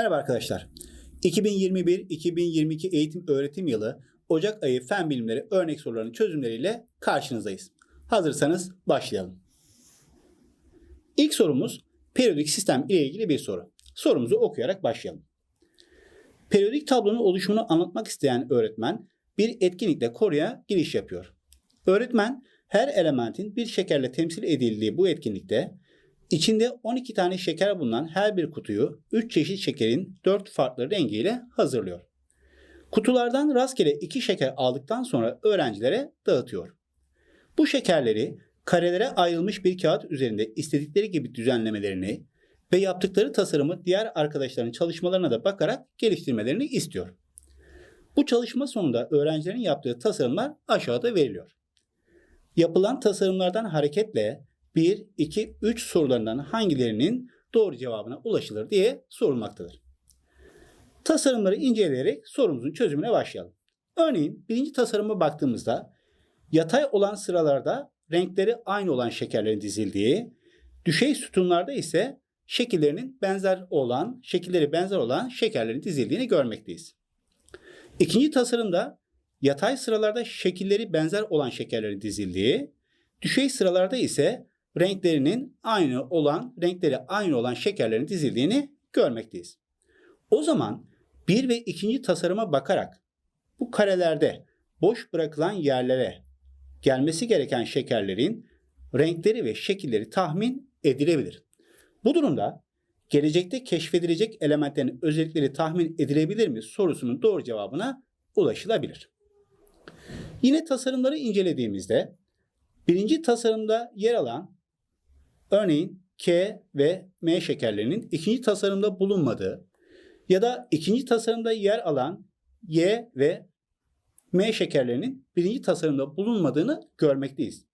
Merhaba arkadaşlar. 2021-2022 eğitim öğretim yılı Ocak ayı fen bilimleri örnek sorularının çözümleriyle karşınızdayız. Hazırsanız başlayalım. İlk sorumuz periyodik sistem ile ilgili bir soru. Sorumuzu okuyarak başlayalım. Periyodik tablonun oluşumunu anlatmak isteyen öğretmen bir etkinlikle konuya giriş yapıyor. Öğretmen her elementin bir şekerle temsil edildiği bu etkinlikte içinde 12 tane şeker bulunan her bir kutuyu 3 çeşit şekerin 4 farklı rengiyle hazırlıyor. Kutulardan rastgele 2 şeker aldıktan sonra öğrencilere dağıtıyor. Bu şekerleri karelere ayrılmış bir kağıt üzerinde istedikleri gibi düzenlemelerini ve yaptıkları tasarımı diğer arkadaşların çalışmalarına da bakarak geliştirmelerini istiyor. Bu çalışma sonunda öğrencilerin yaptığı tasarımlar aşağıda veriliyor. Yapılan tasarımlardan hareketle 1, 2, 3 sorularından hangilerinin doğru cevabına ulaşılır diye sorulmaktadır. Tasarımları inceleyerek sorumuzun çözümüne başlayalım. Örneğin birinci tasarıma baktığımızda yatay olan sıralarda renkleri aynı olan şekerlerin dizildiği, düşey sütunlarda ise şekillerinin benzer olan, şekilleri benzer olan şekerlerin dizildiğini görmekteyiz. İkinci tasarımda yatay sıralarda şekilleri benzer olan şekerlerin dizildiği, düşey sıralarda ise renklerinin aynı olan, renkleri aynı olan şekerlerin dizildiğini görmekteyiz. O zaman bir ve ikinci tasarıma bakarak bu karelerde boş bırakılan yerlere gelmesi gereken şekerlerin renkleri ve şekilleri tahmin edilebilir. Bu durumda gelecekte keşfedilecek elementlerin özellikleri tahmin edilebilir mi sorusunun doğru cevabına ulaşılabilir. Yine tasarımları incelediğimizde birinci tasarımda yer alan örneğin K ve M şekerlerinin ikinci tasarımda bulunmadığı ya da ikinci tasarımda yer alan Y ve M şekerlerinin birinci tasarımda bulunmadığını görmekteyiz.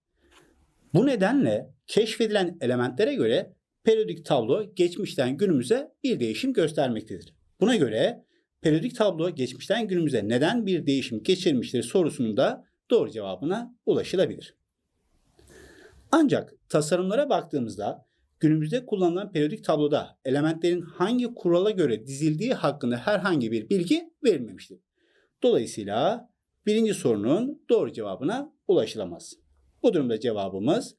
Bu nedenle keşfedilen elementlere göre periyodik tablo geçmişten günümüze bir değişim göstermektedir. Buna göre periyodik tablo geçmişten günümüze neden bir değişim geçirmiştir sorusunun da doğru cevabına ulaşılabilir. Ancak tasarımlara baktığımızda günümüzde kullanılan periyodik tabloda elementlerin hangi kurala göre dizildiği hakkında herhangi bir bilgi verilmemiştir. Dolayısıyla birinci sorunun doğru cevabına ulaşılamaz. Bu durumda cevabımız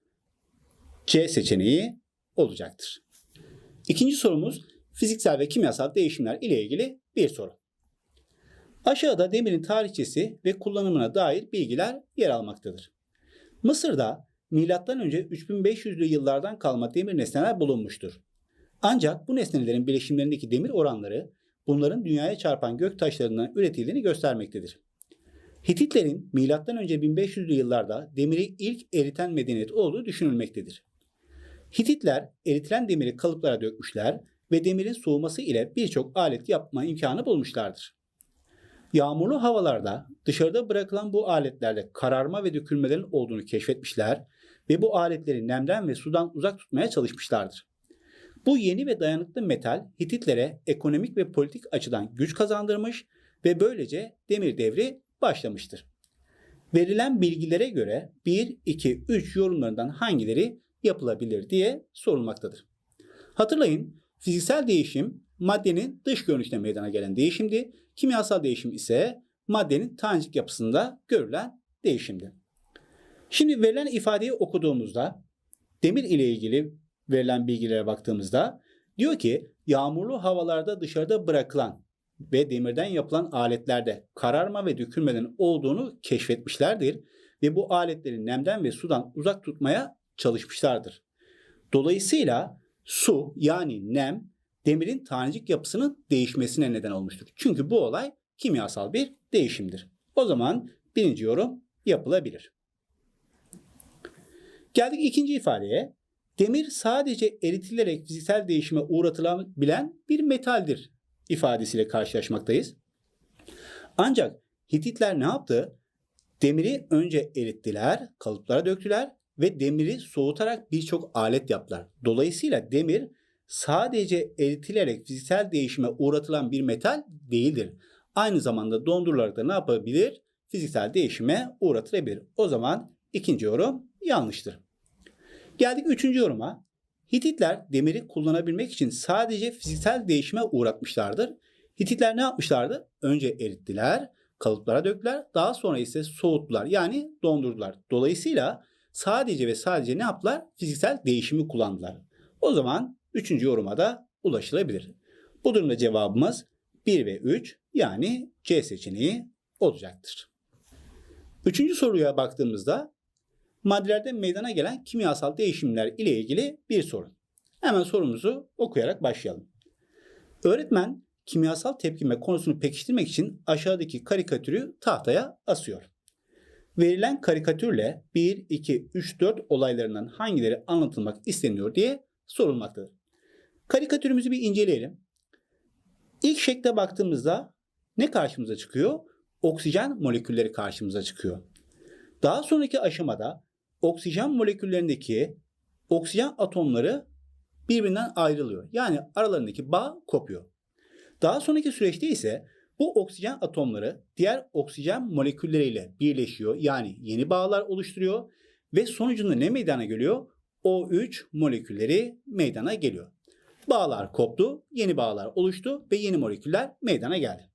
C seçeneği olacaktır. İkinci sorumuz fiziksel ve kimyasal değişimler ile ilgili bir soru. Aşağıda demirin tarihçesi ve kullanımına dair bilgiler yer almaktadır. Mısır'da milattan önce 3500'lü yıllardan kalma demir nesneler bulunmuştur. Ancak bu nesnelerin bileşimlerindeki demir oranları bunların dünyaya çarpan gök taşlarından üretildiğini göstermektedir. Hititlerin milattan önce 1500'lü yıllarda demiri ilk eriten medeniyet olduğu düşünülmektedir. Hititler eritilen demiri kalıplara dökmüşler ve demirin soğuması ile birçok alet yapma imkanı bulmuşlardır. Yağmurlu havalarda dışarıda bırakılan bu aletlerde kararma ve dökülmelerin olduğunu keşfetmişler ve bu aletleri nemden ve sudan uzak tutmaya çalışmışlardır. Bu yeni ve dayanıklı metal Hititlere ekonomik ve politik açıdan güç kazandırmış ve böylece demir devri başlamıştır. Verilen bilgilere göre 1, 2, 3 yorumlarından hangileri yapılabilir diye sorulmaktadır. Hatırlayın fiziksel değişim maddenin dış görünüşte meydana gelen değişimdi. Kimyasal değişim ise maddenin tanecik yapısında görülen değişimdi. Şimdi verilen ifadeyi okuduğumuzda demir ile ilgili verilen bilgilere baktığımızda diyor ki yağmurlu havalarda dışarıda bırakılan ve demirden yapılan aletlerde kararma ve dökülmeden olduğunu keşfetmişlerdir ve bu aletleri nemden ve sudan uzak tutmaya çalışmışlardır. Dolayısıyla su yani nem demirin tanecik yapısının değişmesine neden olmuştur. Çünkü bu olay kimyasal bir değişimdir. O zaman birinci yorum yapılabilir. Geldik ikinci ifadeye. Demir sadece eritilerek fiziksel değişime uğratılabilen bir metaldir ifadesiyle karşılaşmaktayız. Ancak Hititler ne yaptı? Demiri önce erittiler, kalıplara döktüler ve demiri soğutarak birçok alet yaptılar. Dolayısıyla demir sadece eritilerek fiziksel değişime uğratılan bir metal değildir. Aynı zamanda dondurularak da ne yapabilir? Fiziksel değişime uğratılabilir. O zaman ikinci yorum yanlıştır. Geldik üçüncü yoruma. Hititler demiri kullanabilmek için sadece fiziksel değişime uğratmışlardır. Hititler ne yapmışlardı? Önce erittiler, kalıplara döktüler, daha sonra ise soğuttular yani dondurdular. Dolayısıyla sadece ve sadece ne yaptılar? Fiziksel değişimi kullandılar. O zaman üçüncü yoruma da ulaşılabilir. Bu durumda cevabımız 1 ve 3 yani C seçeneği olacaktır. Üçüncü soruya baktığımızda maddelerde meydana gelen kimyasal değişimler ile ilgili bir soru. Hemen sorumuzu okuyarak başlayalım. Öğretmen kimyasal tepkime konusunu pekiştirmek için aşağıdaki karikatürü tahtaya asıyor. Verilen karikatürle 1, 2, 3, 4 olaylarından hangileri anlatılmak isteniyor diye sorulmaktadır. Karikatürümüzü bir inceleyelim. İlk şekle baktığımızda ne karşımıza çıkıyor? Oksijen molekülleri karşımıza çıkıyor. Daha sonraki aşamada oksijen moleküllerindeki oksijen atomları birbirinden ayrılıyor. Yani aralarındaki bağ kopuyor. Daha sonraki süreçte ise bu oksijen atomları diğer oksijen molekülleriyle birleşiyor. Yani yeni bağlar oluşturuyor ve sonucunda ne meydana geliyor? O3 molekülleri meydana geliyor. Bağlar koptu, yeni bağlar oluştu ve yeni moleküller meydana geldi.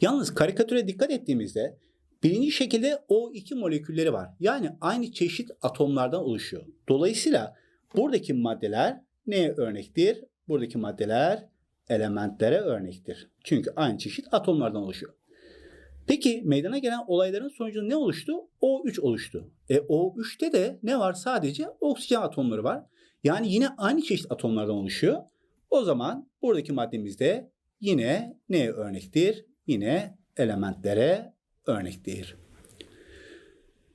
Yalnız karikatüre dikkat ettiğimizde birinci şekilde O2 molekülleri var. Yani aynı çeşit atomlardan oluşuyor. Dolayısıyla buradaki maddeler neye örnektir? Buradaki maddeler elementlere örnektir. Çünkü aynı çeşit atomlardan oluşuyor. Peki meydana gelen olayların sonucunda ne oluştu? O3 oluştu. E O3'te de ne var? Sadece oksijen atomları var. Yani yine aynı çeşit atomlardan oluşuyor. O zaman buradaki maddemiz de yine neye örnektir? Yine elementlere örnektir.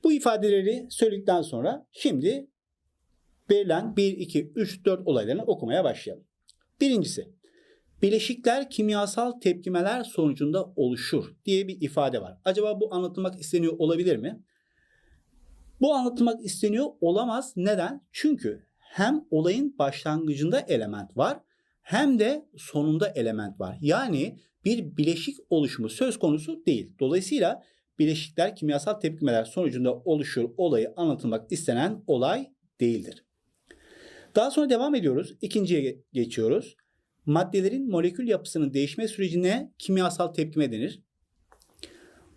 Bu ifadeleri söyledikten sonra şimdi verilen 1, 2, 3, 4 olaylarını okumaya başlayalım. Birincisi, bileşikler kimyasal tepkimeler sonucunda oluşur diye bir ifade var. Acaba bu anlatılmak isteniyor olabilir mi? Bu anlatılmak isteniyor olamaz. Neden? Çünkü hem olayın başlangıcında element var hem de sonunda element var. Yani bir bileşik oluşumu söz konusu değil. Dolayısıyla bileşikler kimyasal tepkimeler sonucunda oluşur olayı anlatılmak istenen olay değildir. Daha sonra devam ediyoruz. İkinciye geçiyoruz. Maddelerin molekül yapısının değişme sürecine kimyasal tepkime denir.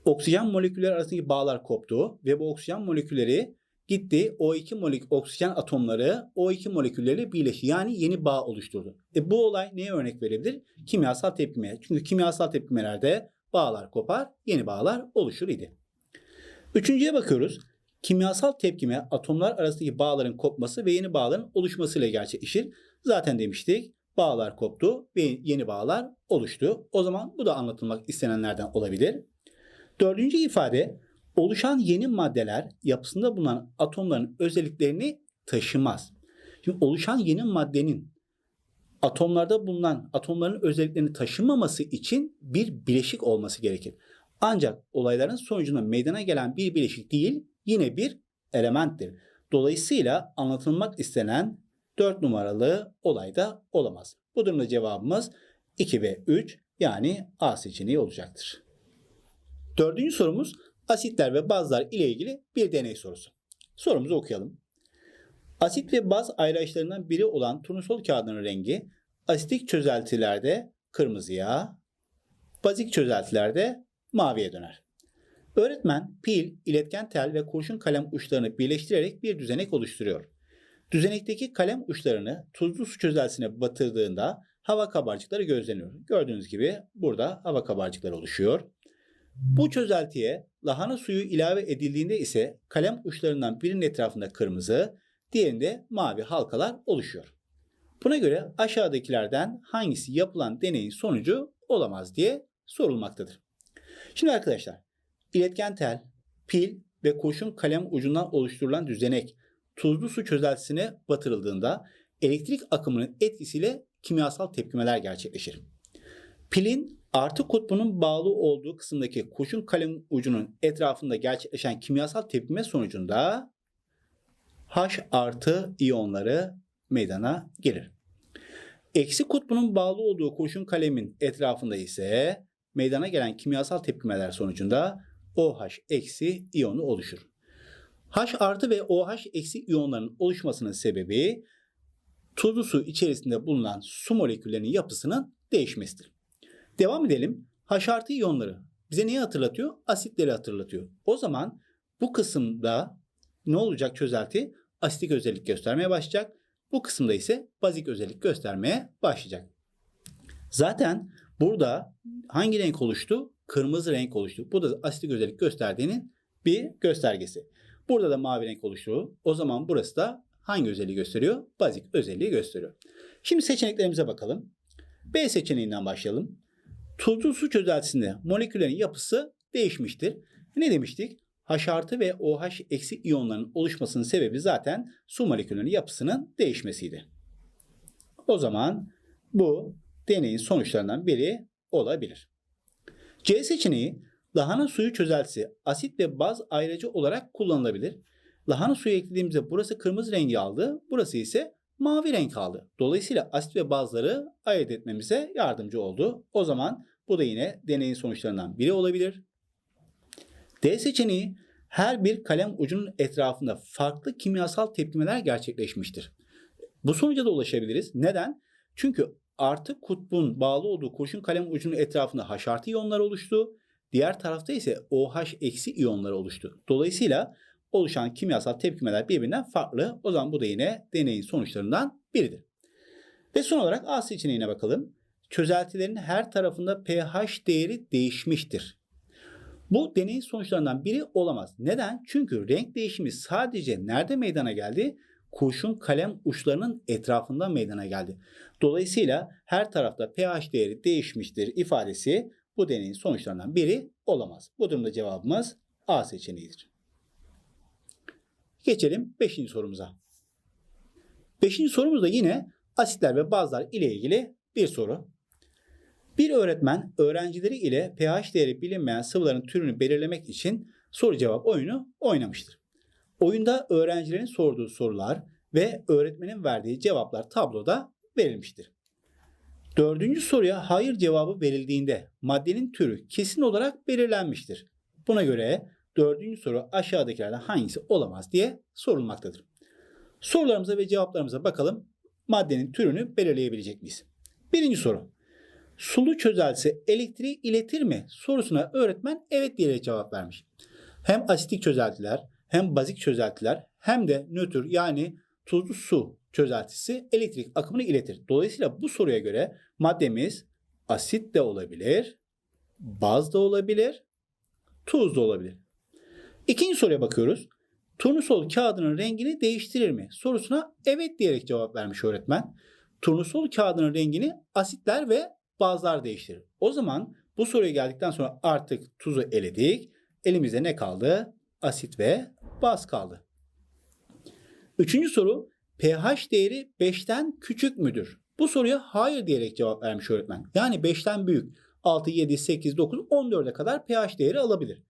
Oksijen molekülleri arasındaki bağlar koptu ve bu oksijen molekülleri gitti O2 molekül oksijen atomları O2 molekülleriyle birleşti. Yani yeni bağ oluşturdu. E bu olay neye örnek verebilir? Kimyasal tepkimeye. Çünkü kimyasal tepkimelerde bağlar kopar, yeni bağlar oluşur idi. Üçüncüye bakıyoruz. Kimyasal tepkime atomlar arasındaki bağların kopması ve yeni bağların oluşmasıyla gerçekleşir. Zaten demiştik bağlar koptu ve yeni bağlar oluştu. O zaman bu da anlatılmak istenenlerden olabilir. Dördüncü ifade oluşan yeni maddeler yapısında bulunan atomların özelliklerini taşımaz. Şimdi oluşan yeni maddenin atomlarda bulunan atomların özelliklerini taşımaması için bir bileşik olması gerekir. Ancak olayların sonucunda meydana gelen bir bileşik değil, yine bir elementtir. Dolayısıyla anlatılmak istenen 4 numaralı olayda olamaz. Bu durumda cevabımız 2 ve 3 yani A seçeneği olacaktır. Dördüncü sorumuz asitler ve bazlar ile ilgili bir deney sorusu. Sorumuzu okuyalım. Asit ve baz ayrışlarından biri olan turnusol kağıdının rengi asitik çözeltilerde kırmızıya, bazik çözeltilerde maviye döner. Öğretmen pil, iletken tel ve kurşun kalem uçlarını birleştirerek bir düzenek oluşturuyor. Düzenekteki kalem uçlarını tuzlu su çözeltisine batırdığında hava kabarcıkları gözleniyor. Gördüğünüz gibi burada hava kabarcıkları oluşuyor. Bu çözeltiye lahana suyu ilave edildiğinde ise kalem uçlarından birinin etrafında kırmızı, diğerinde mavi halkalar oluşuyor. Buna göre aşağıdakilerden hangisi yapılan deneyin sonucu olamaz diye sorulmaktadır. Şimdi arkadaşlar, iletken tel, pil ve kurşun kalem ucundan oluşturulan düzenek tuzlu su çözeltisine batırıldığında elektrik akımının etkisiyle kimyasal tepkimeler gerçekleşir. Pilin artı kutbunun bağlı olduğu kısımdaki kurşun kalem ucunun etrafında gerçekleşen kimyasal tepkime sonucunda H artı iyonları meydana gelir. Eksi kutbunun bağlı olduğu kurşun kalemin etrafında ise meydana gelen kimyasal tepkimeler sonucunda OH eksi iyonu oluşur. H artı ve OH eksi iyonların oluşmasının sebebi tuzlu su içerisinde bulunan su moleküllerinin yapısının değişmesidir. Devam edelim. H iyonları bize neyi hatırlatıyor? Asitleri hatırlatıyor. O zaman bu kısımda ne olacak çözelti? Asitik özellik göstermeye başlayacak. Bu kısımda ise bazik özellik göstermeye başlayacak. Zaten burada hangi renk oluştu? Kırmızı renk oluştu. Bu da asitik özellik gösterdiğinin bir göstergesi. Burada da mavi renk oluştu. O zaman burası da hangi özelliği gösteriyor? Bazik özelliği gösteriyor. Şimdi seçeneklerimize bakalım. B seçeneğinden başlayalım. Tuzlu su çözeltisinde moleküllerin yapısı değişmiştir. Ne demiştik? H artı ve OH eksi iyonların oluşmasının sebebi zaten su moleküllerinin yapısının değişmesiydi. O zaman bu deneyin sonuçlarından biri olabilir. C seçeneği lahana suyu çözeltisi asit ve baz ayrıcı olarak kullanılabilir. Lahana suyu eklediğimizde burası kırmızı rengi aldı, burası ise mavi renk aldı. Dolayısıyla asit ve bazları ayırt etmemize yardımcı oldu. O zaman bu da yine deneyin sonuçlarından biri olabilir. D seçeneği her bir kalem ucunun etrafında farklı kimyasal tepkimeler gerçekleşmiştir. Bu sonuca da ulaşabiliriz. Neden? Çünkü artı kutbun bağlı olduğu kurşun kalem ucunun etrafında H iyonlar oluştu. Diğer tarafta ise OH eksi iyonlar oluştu. Dolayısıyla oluşan kimyasal tepkimeler birbirinden farklı. O zaman bu da yine deneyin sonuçlarından biridir. Ve son olarak A seçeneğine bakalım. Çözeltilerin her tarafında pH değeri değişmiştir. Bu deneyin sonuçlarından biri olamaz. Neden? Çünkü renk değişimi sadece nerede meydana geldi? Kurşun kalem uçlarının etrafında meydana geldi. Dolayısıyla her tarafta pH değeri değişmiştir ifadesi bu deneyin sonuçlarından biri olamaz. Bu durumda cevabımız A seçeneğidir. Geçelim 5. sorumuza. 5. sorumuz da yine asitler ve bazlar ile ilgili bir soru. Bir öğretmen öğrencileri ile pH değeri bilinmeyen sıvıların türünü belirlemek için soru cevap oyunu oynamıştır. Oyunda öğrencilerin sorduğu sorular ve öğretmenin verdiği cevaplar tabloda verilmiştir. Dördüncü soruya hayır cevabı verildiğinde maddenin türü kesin olarak belirlenmiştir. Buna göre dördüncü soru aşağıdakilerden hangisi olamaz diye sorulmaktadır. Sorularımıza ve cevaplarımıza bakalım. Maddenin türünü belirleyebilecek miyiz? Birinci soru. Sulu çözeltisi elektriği iletir mi? Sorusuna öğretmen evet diyerek cevap vermiş. Hem asitik çözeltiler hem bazik çözeltiler hem de nötr yani tuzlu su çözeltisi elektrik akımını iletir. Dolayısıyla bu soruya göre maddemiz asit de olabilir, baz da olabilir, tuz da olabilir. İkinci soruya bakıyoruz. Turnusol kağıdının rengini değiştirir mi? Sorusuna evet diyerek cevap vermiş öğretmen. Turnusol kağıdının rengini asitler ve bazlar değiştirir. O zaman bu soruya geldikten sonra artık tuzu eledik. Elimizde ne kaldı? Asit ve baz kaldı. Üçüncü soru pH değeri 5'ten küçük müdür? Bu soruya hayır diyerek cevap vermiş öğretmen. Yani 5'ten büyük 6, 7, 8, 9, 14'e kadar pH değeri alabilir.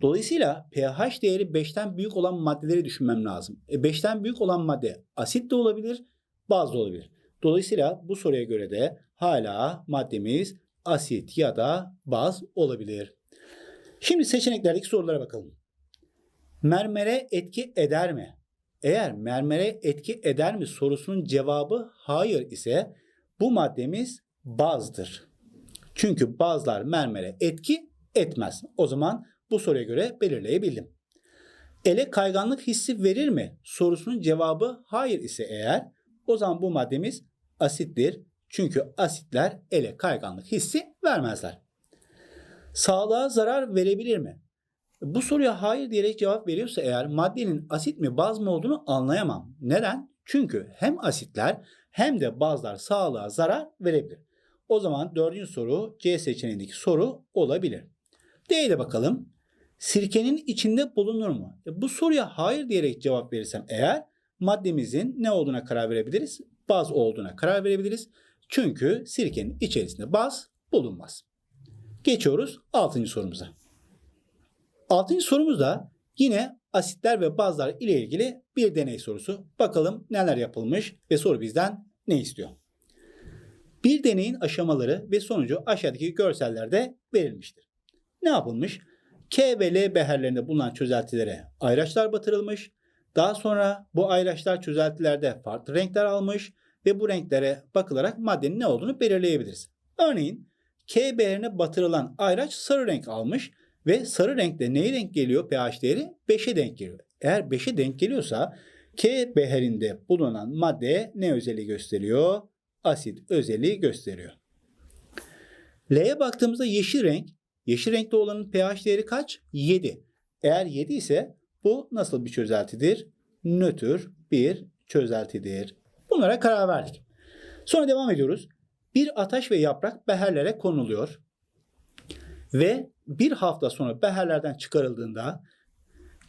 Dolayısıyla pH değeri 5'ten büyük olan maddeleri düşünmem lazım. E 5'ten büyük olan madde asit de olabilir, baz da olabilir. Dolayısıyla bu soruya göre de hala maddemiz asit ya da baz olabilir. Şimdi seçeneklerdeki sorulara bakalım. Mermere etki eder mi? Eğer mermere etki eder mi sorusunun cevabı hayır ise bu maddemiz bazdır. Çünkü bazlar mermere etki etmez. O zaman bu soruya göre belirleyebildim. Ele kayganlık hissi verir mi? Sorusunun cevabı hayır ise eğer o zaman bu maddemiz asittir. Çünkü asitler ele kayganlık hissi vermezler. Sağlığa zarar verebilir mi? Bu soruya hayır diyerek cevap veriyorsa eğer maddenin asit mi baz mı olduğunu anlayamam. Neden? Çünkü hem asitler hem de bazlar sağlığa zarar verebilir. O zaman dördüncü soru C seçeneğindeki soru olabilir. D'ye de bakalım. Sirkenin içinde bulunur mu? E bu soruya hayır diyerek cevap verirsem eğer maddemizin ne olduğuna karar verebiliriz? Baz olduğuna karar verebiliriz. Çünkü sirkenin içerisinde baz bulunmaz. Geçiyoruz 6. sorumuza. 6. sorumuz da yine asitler ve bazlar ile ilgili bir deney sorusu. Bakalım neler yapılmış ve soru bizden ne istiyor? Bir deneyin aşamaları ve sonucu aşağıdaki görsellerde verilmiştir. Ne yapılmış? K ve L beherlerinde bulunan çözeltilere ayraçlar batırılmış. Daha sonra bu ayraçlar çözeltilerde farklı renkler almış ve bu renklere bakılarak maddenin ne olduğunu belirleyebiliriz. Örneğin K beherine batırılan ayraç sarı renk almış ve sarı renkte neye denk geliyor pH değeri? 5'e denk geliyor. Eğer 5'e denk geliyorsa K beherinde bulunan madde ne özelliği gösteriyor? Asit özelliği gösteriyor. L'ye baktığımızda yeşil renk. Yeşil renkte olanın pH değeri kaç? 7. Eğer 7 ise bu nasıl bir çözeltidir? Nötr bir çözeltidir. Bunlara karar verdik. Sonra devam ediyoruz. Bir ataş ve yaprak beherlere konuluyor. Ve bir hafta sonra beherlerden çıkarıldığında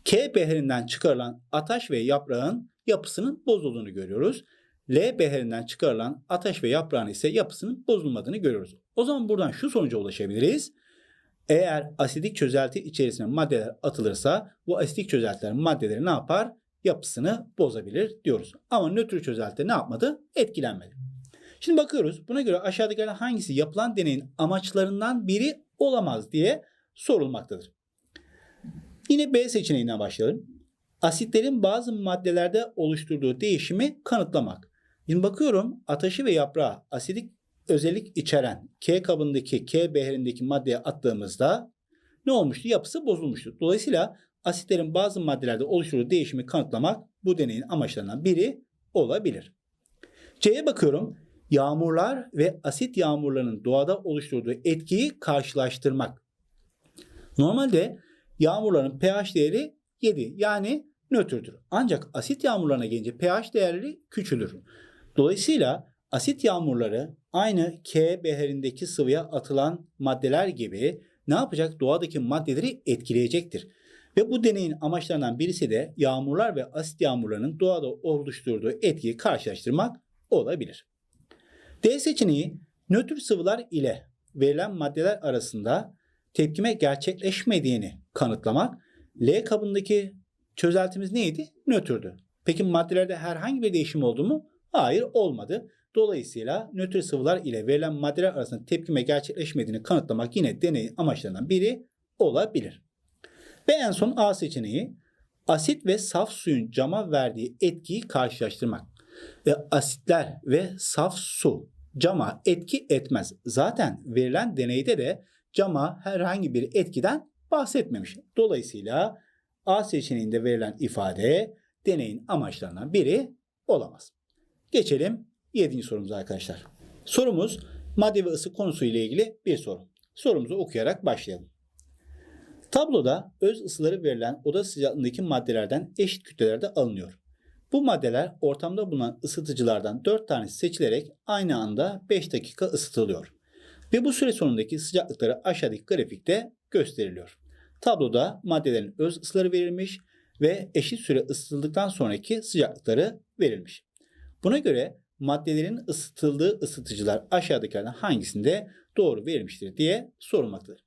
K beherinden çıkarılan ataş ve yaprağın yapısının bozulduğunu görüyoruz. L beherinden çıkarılan ataş ve yaprağın ise yapısının bozulmadığını görüyoruz. O zaman buradan şu sonuca ulaşabiliriz. Eğer asidik çözelti içerisine maddeler atılırsa bu asidik çözeltiler maddeleri ne yapar? Yapısını bozabilir diyoruz. Ama nötr çözelti ne yapmadı? Etkilenmedi. Şimdi bakıyoruz. Buna göre aşağıdakilerden hangisi yapılan deneyin amaçlarından biri olamaz diye sorulmaktadır. Yine B seçeneğinden başlayalım. Asitlerin bazı maddelerde oluşturduğu değişimi kanıtlamak. Şimdi bakıyorum ataşı ve yaprağı asidik özellik içeren K kabındaki K beherindeki maddeye attığımızda ne olmuştu? Yapısı bozulmuştu. Dolayısıyla asitlerin bazı maddelerde oluşturduğu değişimi kanıtlamak bu deneyin amaçlarından biri olabilir. C'ye bakıyorum. Yağmurlar ve asit yağmurlarının doğada oluşturduğu etkiyi karşılaştırmak. Normalde yağmurların pH değeri 7 yani nötrdür. Ancak asit yağmurlarına gelince pH değerleri küçülür. Dolayısıyla asit yağmurları aynı K beherindeki sıvıya atılan maddeler gibi ne yapacak? Doğadaki maddeleri etkileyecektir. Ve bu deneyin amaçlarından birisi de yağmurlar ve asit yağmurlarının doğada oluşturduğu etkiyi karşılaştırmak olabilir. D seçeneği nötr sıvılar ile verilen maddeler arasında tepkime gerçekleşmediğini kanıtlamak. L kabındaki çözeltimiz neydi? Nötrdü. Peki maddelerde herhangi bir değişim oldu mu? Hayır olmadı. Dolayısıyla nötr sıvılar ile verilen maddeler arasında tepkime gerçekleşmediğini kanıtlamak yine deneyin amaçlarından biri olabilir. Ve en son A seçeneği asit ve saf suyun cama verdiği etkiyi karşılaştırmak. E, asitler ve saf su cama etki etmez. Zaten verilen deneyde de cama herhangi bir etkiden bahsetmemiş. Dolayısıyla A seçeneğinde verilen ifade deneyin amaçlarından biri olamaz. Geçelim 7. sorumuza arkadaşlar. Sorumuz madde ve ısı konusu ile ilgili bir soru. Sorumuzu okuyarak başlayalım. Tabloda öz ısıları verilen oda sıcaklığındaki maddelerden eşit kütlelerde alınıyor. Bu maddeler ortamda bulunan ısıtıcılardan 4 tanesi seçilerek aynı anda 5 dakika ısıtılıyor. Ve bu süre sonundaki sıcaklıkları aşağıdaki grafikte gösteriliyor. Tabloda maddelerin öz ısıları verilmiş ve eşit süre ısıtıldıktan sonraki sıcaklıkları verilmiş. Buna göre maddelerin ısıtıldığı ısıtıcılar aşağıdakilerden hangisinde doğru verilmiştir diye sorulmaktadır.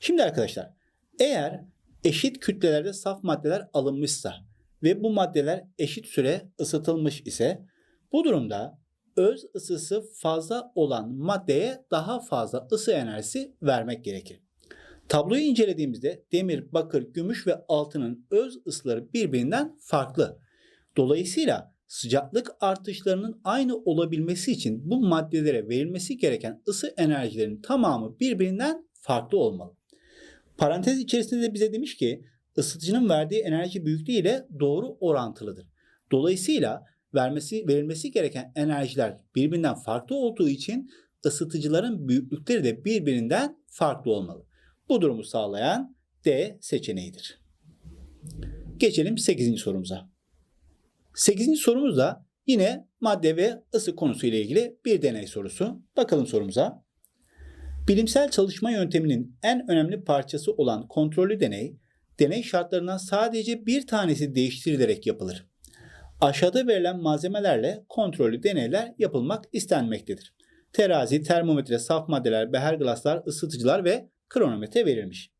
Şimdi arkadaşlar eğer eşit kütlelerde saf maddeler alınmışsa ve bu maddeler eşit süre ısıtılmış ise bu durumda öz ısısı fazla olan maddeye daha fazla ısı enerjisi vermek gerekir. Tabloyu incelediğimizde demir, bakır, gümüş ve altının öz ısıları birbirinden farklı. Dolayısıyla sıcaklık artışlarının aynı olabilmesi için bu maddelere verilmesi gereken ısı enerjilerinin tamamı birbirinden farklı olmalı. Parantez içerisinde de bize demiş ki ısıtıcının verdiği enerji büyüklüğü ile doğru orantılıdır. Dolayısıyla vermesi verilmesi gereken enerjiler birbirinden farklı olduğu için ısıtıcıların büyüklükleri de birbirinden farklı olmalı. Bu durumu sağlayan D seçeneğidir. Geçelim 8. sorumuza. 8. sorumuz da yine madde ve ısı konusu ile ilgili bir deney sorusu. Bakalım sorumuza. Bilimsel çalışma yönteminin en önemli parçası olan kontrollü deney, deney şartlarından sadece bir tanesi değiştirilerek yapılır. Aşağıda verilen malzemelerle kontrollü deneyler yapılmak istenmektedir. Terazi, termometre, saf maddeler, beher glaslar, ısıtıcılar ve kronometre verilmiş.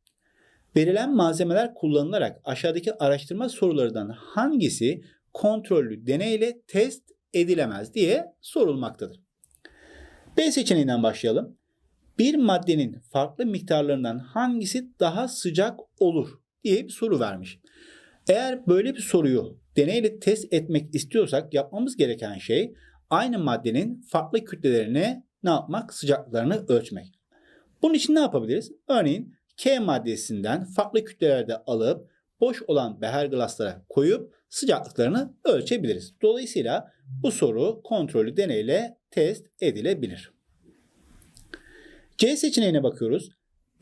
Verilen malzemeler kullanılarak aşağıdaki araştırma sorularından hangisi kontrollü deneyle test edilemez diye sorulmaktadır. B seçeneğinden başlayalım. Bir maddenin farklı miktarlarından hangisi daha sıcak olur diye bir soru vermiş. Eğer böyle bir soruyu deneyle test etmek istiyorsak yapmamız gereken şey aynı maddenin farklı kütlelerine ne yapmak? Sıcaklıklarını ölçmek. Bunun için ne yapabiliriz? Örneğin K maddesinden farklı kütlelerde alıp boş olan beher glaslara koyup sıcaklıklarını ölçebiliriz. Dolayısıyla bu soru kontrollü deneyle test edilebilir. C seçeneğine bakıyoruz.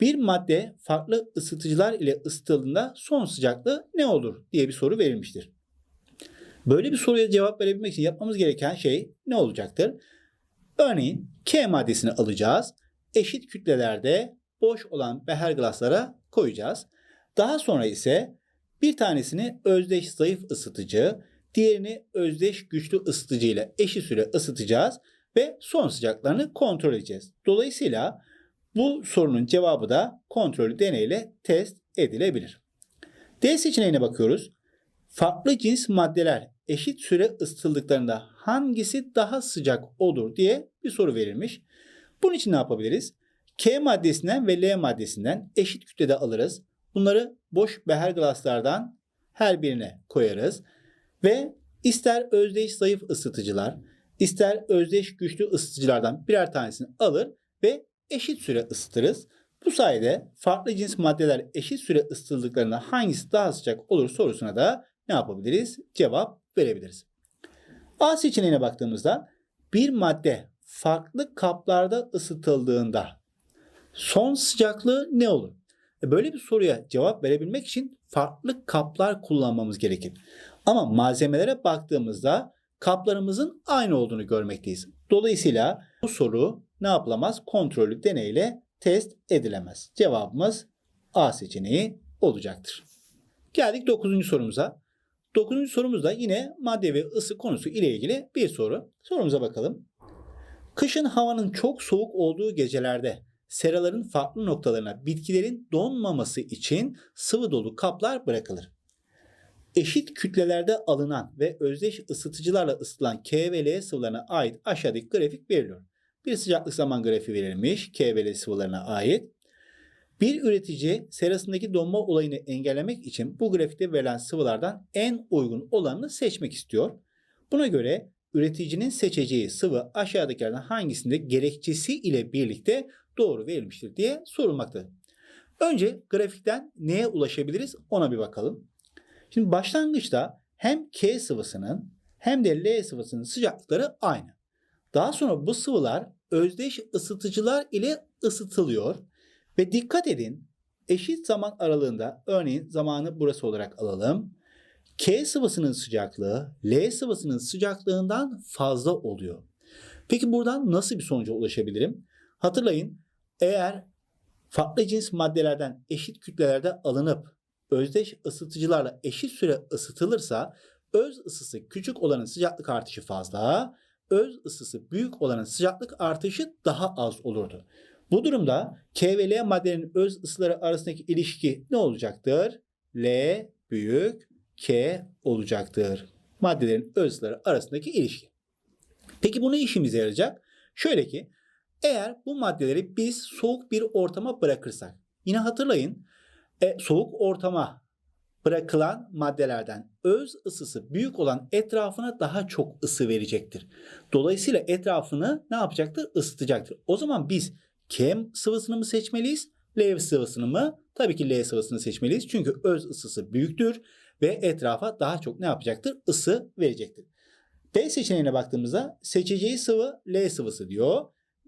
Bir madde farklı ısıtıcılar ile ısıtıldığında son sıcaklığı ne olur diye bir soru verilmiştir. Böyle bir soruya cevap verebilmek için yapmamız gereken şey ne olacaktır? Örneğin K maddesini alacağız. Eşit kütlelerde boş olan beher glaslara koyacağız. Daha sonra ise bir tanesini özdeş zayıf ısıtıcı, diğerini özdeş güçlü ısıtıcı ile eşit süre ısıtacağız ve son sıcaklarını kontrol edeceğiz. Dolayısıyla bu sorunun cevabı da kontrollü deneyle test edilebilir. D seçeneğine bakıyoruz. Farklı cins maddeler eşit süre ısıtıldıklarında hangisi daha sıcak olur diye bir soru verilmiş. Bunun için ne yapabiliriz? K maddesinden ve L maddesinden eşit kütlede alırız. Bunları boş beher glaslardan her birine koyarız. Ve ister özdeş zayıf ısıtıcılar, ister özdeş güçlü ısıtıcılardan birer tanesini alır ve eşit süre ısıtırız. Bu sayede farklı cins maddeler eşit süre ısıtıldıklarında hangisi daha sıcak olur sorusuna da ne yapabiliriz? Cevap verebiliriz. A seçeneğine baktığımızda bir madde farklı kaplarda ısıtıldığında son sıcaklığı ne olur? E, Böyle bir soruya cevap verebilmek için farklı kaplar kullanmamız gerekir. Ama malzemelere baktığımızda kaplarımızın aynı olduğunu görmekteyiz. Dolayısıyla bu soru ne yapılamaz? Kontrollü deneyle test edilemez. Cevabımız A seçeneği olacaktır. Geldik 9. sorumuza. 9. sorumuz da yine madde ve ısı konusu ile ilgili bir soru. Sorumuza bakalım. Kışın havanın çok soğuk olduğu gecelerde seraların farklı noktalarına bitkilerin donmaması için sıvı dolu kaplar bırakılır. Eşit kütlelerde alınan ve özdeş ısıtıcılarla ısıtılan K ve L sıvılarına ait aşağıdaki grafik veriliyor. Bir sıcaklık zaman grafiği verilmiş K ve L sıvılarına ait. Bir üretici serasındaki donma olayını engellemek için bu grafikte verilen sıvılardan en uygun olanını seçmek istiyor. Buna göre üreticinin seçeceği sıvı aşağıdakilerden hangisinde gerekçesi ile birlikte doğru verilmiştir diye sorulmaktadır. Önce grafikten neye ulaşabiliriz ona bir bakalım. Şimdi başlangıçta hem K sıvısının hem de L sıvısının sıcaklıkları aynı. Daha sonra bu sıvılar özdeş ısıtıcılar ile ısıtılıyor ve dikkat edin eşit zaman aralığında örneğin zamanı burası olarak alalım. K sıvısının sıcaklığı L sıvısının sıcaklığından fazla oluyor. Peki buradan nasıl bir sonuca ulaşabilirim? Hatırlayın eğer farklı cins maddelerden eşit kütlelerde alınıp özdeş ısıtıcılarla eşit süre ısıtılırsa öz ısısı küçük olanın sıcaklık artışı fazla, öz ısısı büyük olanın sıcaklık artışı daha az olurdu. Bu durumda K ve L maddenin öz ısıları arasındaki ilişki ne olacaktır? L büyük K olacaktır. Maddelerin öz ısıları arasındaki ilişki. Peki bu ne işimize yarayacak? Şöyle ki eğer bu maddeleri biz soğuk bir ortama bırakırsak yine hatırlayın e, soğuk ortama bırakılan maddelerden öz ısısı büyük olan etrafına daha çok ısı verecektir. Dolayısıyla etrafını ne yapacaktır? Isıtacaktır. O zaman biz K sıvısını mı seçmeliyiz? L sıvısını mı? Tabii ki L sıvısını seçmeliyiz. Çünkü öz ısısı büyüktür ve etrafa daha çok ne yapacaktır? Isı verecektir. B seçeneğine baktığımızda seçeceği sıvı L sıvısı diyor.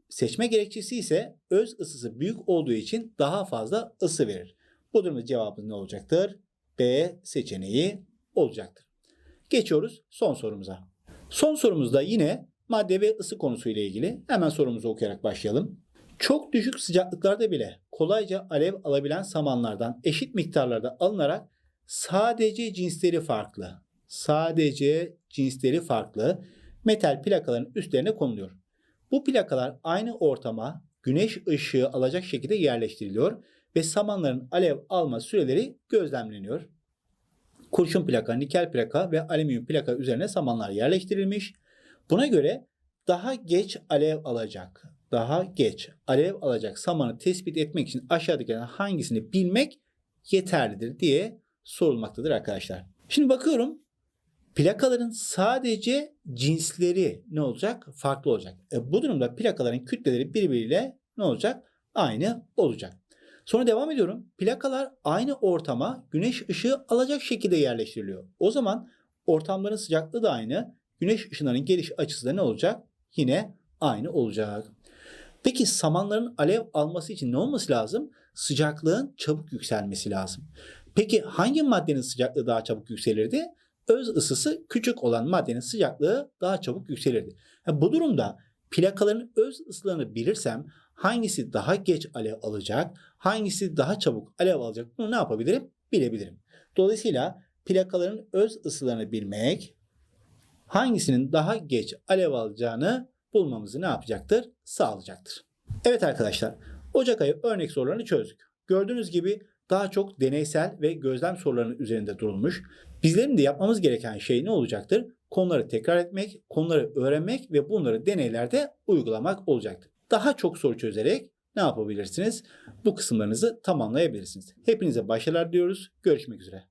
Seçme gerekçesi ise öz ısısı büyük olduğu için daha fazla ısı verir. Bu durumda cevabımız ne olacaktır? B seçeneği olacaktır. Geçiyoruz son sorumuza. Son sorumuzda yine madde ve ısı konusu ile ilgili. Hemen sorumuzu okuyarak başlayalım. Çok düşük sıcaklıklarda bile kolayca alev alabilen samanlardan eşit miktarlarda alınarak sadece cinsleri farklı, sadece cinsleri farklı metal plakaların üstlerine konuluyor. Bu plakalar aynı ortama güneş ışığı alacak şekilde yerleştiriliyor ve samanların alev alma süreleri gözlemleniyor. Kurşun plaka, nikel plaka ve alüminyum plaka üzerine samanlar yerleştirilmiş. Buna göre daha geç alev alacak, daha geç alev alacak samanı tespit etmek için aşağıdakilerden hangisini bilmek yeterlidir diye sorulmaktadır arkadaşlar. Şimdi bakıyorum Plakaların sadece cinsleri ne olacak? Farklı olacak. E, bu durumda plakaların kütleleri birbiriyle ne olacak? Aynı olacak. Sonra devam ediyorum. Plakalar aynı ortama güneş ışığı alacak şekilde yerleştiriliyor. O zaman ortamların sıcaklığı da aynı. Güneş ışınlarının geliş açısı da ne olacak? Yine aynı olacak. Peki samanların alev alması için ne olması lazım? Sıcaklığın çabuk yükselmesi lazım. Peki hangi maddenin sıcaklığı daha çabuk yükselirdi? Öz ısısı küçük olan maddenin sıcaklığı daha çabuk yükselirdi. Ha, bu durumda plakaların öz ısılarını bilirsem hangisi daha geç alev alacak, hangisi daha çabuk alev alacak bunu ne yapabilirim? Bilebilirim. Dolayısıyla plakaların öz ısılarını bilmek hangisinin daha geç alev alacağını bulmamızı ne yapacaktır? Sağlayacaktır. Evet arkadaşlar, Ocak ayı örnek sorularını çözdük. Gördüğünüz gibi daha çok deneysel ve gözlem sorularının üzerinde durulmuş. Bizlerin de yapmamız gereken şey ne olacaktır? Konuları tekrar etmek, konuları öğrenmek ve bunları deneylerde uygulamak olacaktır. Daha çok soru çözerek ne yapabilirsiniz? Bu kısımlarınızı tamamlayabilirsiniz. Hepinize başarılar diyoruz. Görüşmek üzere.